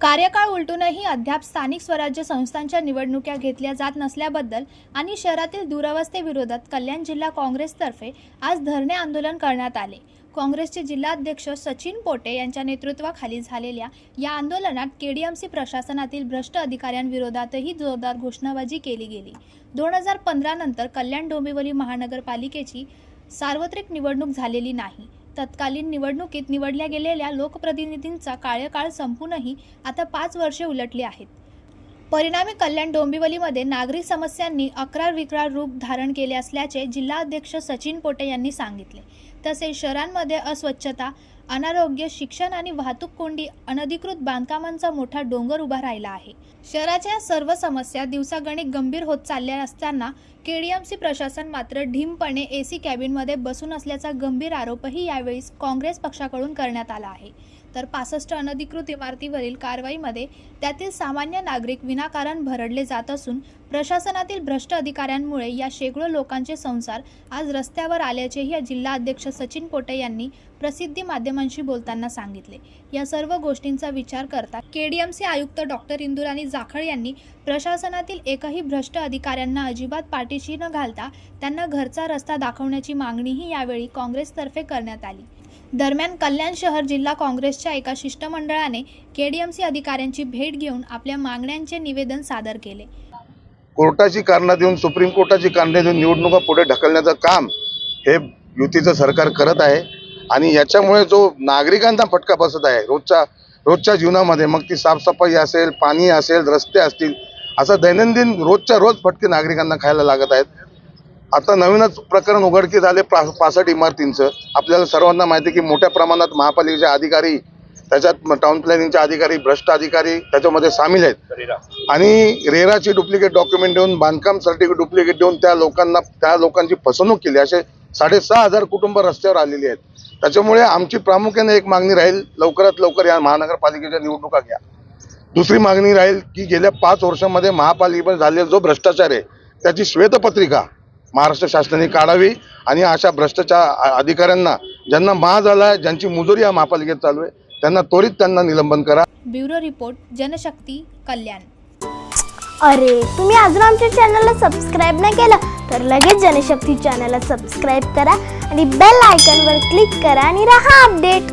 कार्यकाळ उलटूनही अद्याप स्थानिक स्वराज्य संस्थांच्या निवडणुका घेतल्या जात नसल्याबद्दल आणि शहरातील दुरवस्थेविरोधात कल्याण जिल्हा काँग्रेसतर्फे आज धरणे आंदोलन करण्यात आले. काँग्रेसचे जिल्हाध्यक्ष सचिन पोटे यांच्या नेतृत्वाखाली झालेल्या या आंदोलनात केडीएमसी प्रशासनातील भ्रष्ट अधिकाऱ्यांविरोधातही जोरदार घोषणाबाजी केली गेली. दोन हजार पंधरा नंतर कल्याण डोंबिवली महानगरपालिकेची सार्वत्रिक निवडणूक झालेली नाही. तत्कालीन निवडणुकीत निवडल्या गेलेल्या लोकप्रतिनिधींचा कार्यकाळ संपूनही आता पाच वर्षे उलटली आहेत. परिणामी कल्याण डोंबिवलीमध्ये नागरिक समस्यांनी अकरार विक्रार रूप धारण केले असल्याचे जिल्हाध्यक्ष सचिन पोटे यांनी सांगितले. तसेच शहरांमध्ये अस्वच्छता अनारोग्य शिक्षण आणि वाहतूक कोंडी अनधिकृत बांधकामांचा मोठा डोंगर उभा राहिला आहे. शहराच्या सर्व समस्या दिवसागणिक गंभीर होत चालल्या असताना केडीएमसी प्रशासन मात्र ढीमपणे एसी कॅबिनमध्ये बसून असल्याचा गंभीर आरोपही यावेळी काँग्रेस पक्षाकडून करण्यात आला आहे. तर पासष्ट अनधिकृत इमारतीवरील कारवाईमध्ये त्यातील सामान्य नागरिक विनाकारण भरडले जात असून प्रशासनातील भ्रष्ट अधिकाऱ्यांमुळे या शेकडो लोकांचे संसार आज रस्त्यावर आल्याचेही जिल्हा अध्यक्ष सचिन पोटे यांनी प्रसिद्धी माध्यमांशी बोलताना सांगितले. या सर्व गोष्टींचा विचार करता केडीएमसी आयुक्त डॉक्टर इंदुराणी जाखड यांनी प्रशासनातील एकही भ्रष्ट अधिकाऱ्यांना अजिबात पाठीशी न घालता त्यांना घरचा रस्ता दाखवण्याची मागणीही यावेळी काँग्रेसतर्फे करण्यात आली. दरम्यान कल्याण शहर जिल्हा काँग्रेसच्या एका शिष्टमंडळाने केडीएमसी अधिकाऱ्यांची भेट घेऊन आपल्या मागण्यांचे निवेदन सादर केले. कोर्टाची कारणं देऊन सुप्रीम कोर्टाची कारणं देऊन निवडणुका पुढे ढकलण्याचं काम हे युतीचं सरकार करत आहे. आणि याच्यामुळे जो नागरिकांना फटका बसत आहे रोजच्या रोजच्या जीवनामध्ये मग ती साफसफाई असेल पाणी असेल रस्ते असतील असं दैनंदिन रोजच्या रोज फटके नागरिकांना खायला लागत आहेत. आता नवीनच प्रकरण उघडकीस आले पा पासष्ट इमारतींचं. आपल्याला सर्वांना माहिती आहे की मोठ्या प्रमाणात महापालिकेचे अधिकारी त्याच्यात टाउन प्लॅनिंगचे अधिकारी भ्रष्ट अधिकारी त्याच्यामध्ये सामील आहेत. आणि रेराची डुप्लिकेट डॉक्युमेंट देऊन बांधकाम सर्टिफिकेट डुप्लिकेट देऊन त्या लोकांना त्या लोकांची फसवणूक केली. असे साडेसहा हजार कुटुंब रस्त्यावर आलेली आहेत. त्याच्यामुळे आमची प्रामुख्याने एक मागणी राहील लवकरात लवकर या महानगरपालिकेच्या निवडणुका घ्या. दुसरी मागणी राहील की गेल्या पाच वर्षामध्ये महापालिकेमध्ये झालेला जो भ्रष्टाचार आहे त्याची श्वेतपत्रिका महाराष्ट्र शासनाने काढावी आणि अशा भ्रष्टाचार अधिकाऱ्यांना ज्यांना मा झाला आहे ज्यांची मुजोरी या महापालिकेत चालू आहे त्यांना त्वरित त्यांना निलंबन करा. Bureau report Janshakti Kalyan. अरे तुम्ही अजून आमच्या चॅनलला सबस्क्राईब नाही केलं तर लगेच जनशक्ती चॅनलला सबस्क्राईब करा आणि बेल आयकॉनवर क्लिक करा आणि रहा अपडेट